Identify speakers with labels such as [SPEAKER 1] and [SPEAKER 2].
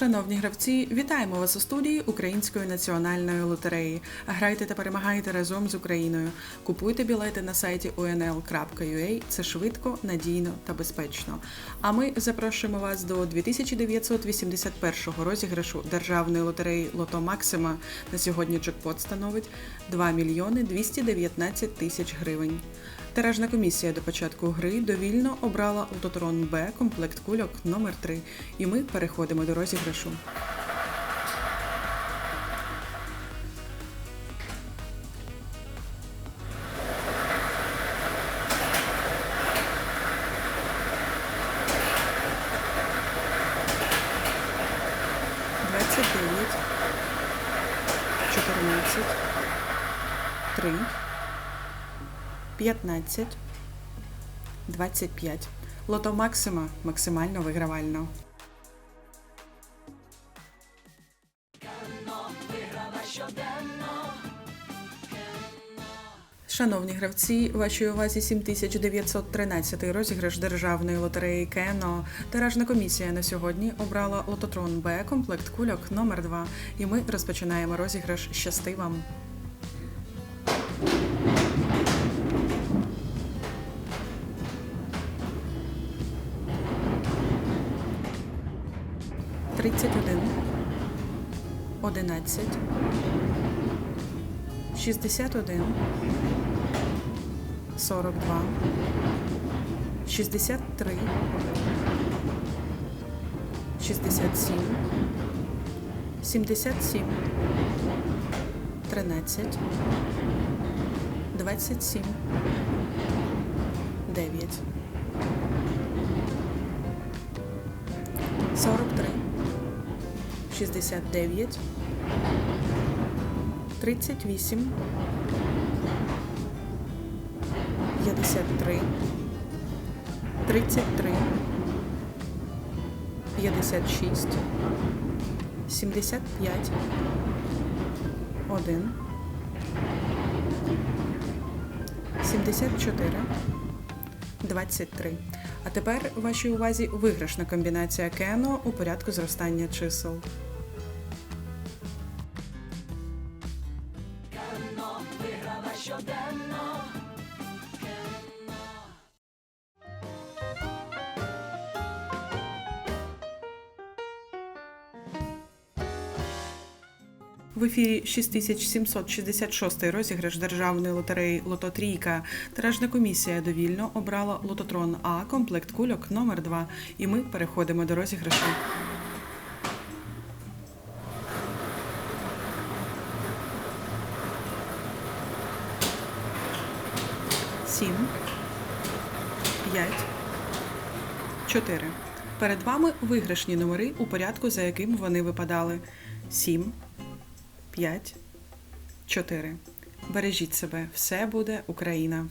[SPEAKER 1] Шановні гравці, вітаємо вас у студії Української національної лотереї. Грайте та перемагайте разом з Україною. Купуйте білети на сайті unl.ua. Це швидко, надійно та безпечно. А ми запрошуємо вас до 2981 розіграшу державної лотереї Лото Максима. На сьогодні джекпот становить 2 мільйони 219 тисяч гривень. Тиражна комісія до початку гри довільно обрала лототрон Б комплект кульок номер 3 і ми переходимо до розіграшу. Двадцять дев'ять, чотирнадцять, три, п'ятнадцять, двадцять п'ять. Лото Максима максимально вигравально. Шановні гравці, вашій увазі 7913 розіграш державної лотереї Кено. Тиражна комісія на сьогодні обрала лототрон Б комплект кульок номер 2 І ми розпочинаємо розіграш. Щасти вам! 31, 11, 61, 42, 63, 67, 77, 13, 27, 9, 43, 69, 38, 53, 33, 56, 75, 1, 74, 23. А тепер вашій увазі виграшна комбінація Кено у порядку зростання чисел. В ефірі 6766 розіграш державної лотереї Лото Трійка. Тиражна комісія довільно обрала лототрон А комплект кульок номер 2 І ми переходимо до розіграшу. Сім, п'ять, чотири. Перед вами виграшні номери у порядку, за яким вони випадали. Сім, 5, 4. Бережіть себе, все буде Україна.